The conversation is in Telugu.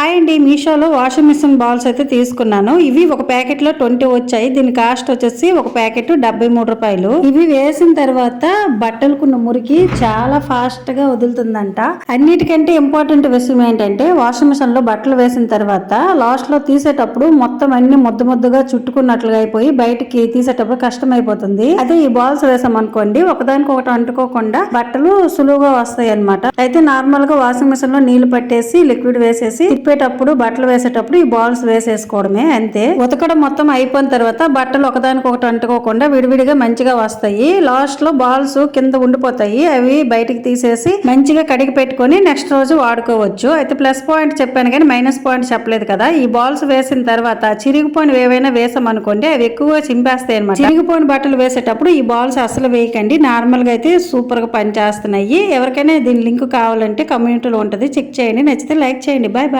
హాయ్ అండి మీషోలో వాషింగ్ మిషన్ బాల్స్ అయితే తీసుకున్నాను. ఇవి ఒక ప్యాకెట్లో ట్వంటీ వచ్చాయి. దీని కాస్ట్ వచ్చేసి ఒక ప్యాకెట్ డెబ్బై మూడు రూపాయలు. ఇవి వేసిన తర్వాత బట్టలకున్న మురికి చాలా ఫాస్ట్గా వదులుతుందంట. అన్నిటికంటే ఇంపార్టెంట్ విషయం ఏంటంటే వాషింగ్ మిషన్లో బట్టలు వేసిన తర్వాత లాస్ట్లో తీసేటప్పుడు మొత్తం అన్ని ముద్ద ముద్దగా చుట్టుకున్నట్లుగా అయిపోయి బయటికి తీసేటప్పుడు కష్టం అయిపోతుంది అదే ఈ బాల్స్ వేసామనుకోండి ఒకదానికి ఒకటి అంటుకోకుండా బట్టలు సులువుగా వస్తాయి అనమాట అయితే నార్మల్గా వాషింగ్ మిషన్లో నీళ్ళు పట్టేసి లిక్విడ్ వేసేసి తిప్పేటప్పుడు బట్టలు వేసేటప్పుడు ఈ బాల్స్ వేసేసుకోవడమే అంతే. ఉతకడం మొత్తం అయిపోయిన తర్వాత బట్టలు ఒకదానికి ఒకటి అంటుకోకుండా విడివిడిగా మంచిగా వస్తాయి. లాస్ట్లో బాల్స్ కింద ఉండిపోతాయి. అవి బయటికి తీసేసి మంచిగా కడిగి పెట్టుకుని నెక్స్ట్ రోజు వాడుకోవచ్చు. అయితే ప్లస్ పాయింట్ చెప్పాను కానీ మైనస్ పాయింట్ చెప్పలేదు కదా. ఈ బాల్స్ వేసిన తర్వాత చిరిగిపోయిన ఏవైనా వేసామనుకోండి అవి ఎక్కువగా చింపేస్తాయి అనమాట చిరిగిపోయిన బట్టలు వేసేటప్పుడు ఈ బాల్స్ అసలు వేయకండి. నార్మల్గా అయితే సూపర్గా పనిచేస్తున్నాయి. ఎవరికైనా దీని లింక్ కావాలంటే కమ్యూనిటీలో ఉంటుంది. చెక్ చేయండి. నచ్చితే లైక్ చేయండి. Bye bye